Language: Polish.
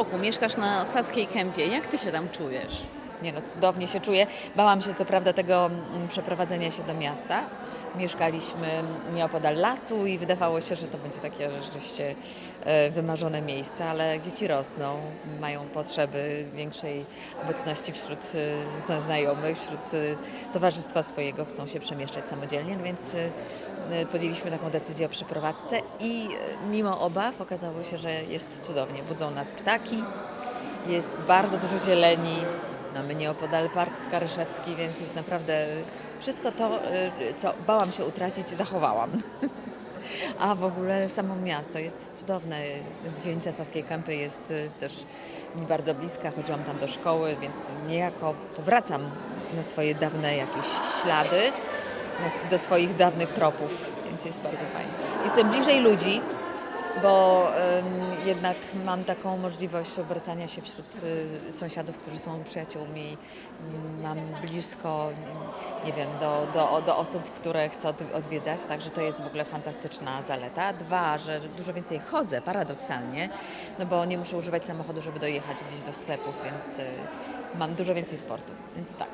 roku mieszkasz na Saskiej Kępie. Jak ty się tam czujesz? Nie no, cudownie się czuję. Bałam się co prawda tego mm, przeprowadzenia się do miasta. Mieszkaliśmy nieopodal lasu i wydawało się, że to będzie takie rzeczywiście e, wymarzone miejsce, ale dzieci rosną, mają potrzeby większej obecności wśród e, znajomych, wśród e, towarzystwa swojego, chcą się przemieszczać samodzielnie, no więc podjęliśmy taką decyzję o przeprowadzce i mimo obaw okazało się, że jest cudownie. Budzą nas ptaki, jest bardzo dużo zieleni. Mamy nieopodal Park Skaryszewski, więc jest naprawdę wszystko to, y, co bałam się utracić, zachowałam. A w ogóle samo miasto jest cudowne. Dzielnica Saskiej Kępy jest y, też mi bardzo bliska. Chodziłam tam do szkoły, więc niejako powracam na swoje dawne jakieś ślady, do swoich dawnych tropów, więc jest bardzo fajnie. Jestem bliżej ludzi, bo jednak mam taką możliwość obracania się wśród y, sąsiadów, którzy są przyjaciółmi. Mam blisko, nie wiem, do, do, do osób, które chcę od, odwiedzać, także to jest w ogóle fantastyczna zaleta. Dwa, że dużo więcej chodzę, paradoksalnie, no bo nie muszę używać samochodu, żeby dojechać gdzieś do sklepów, więc y, mam dużo więcej sportu, więc tak.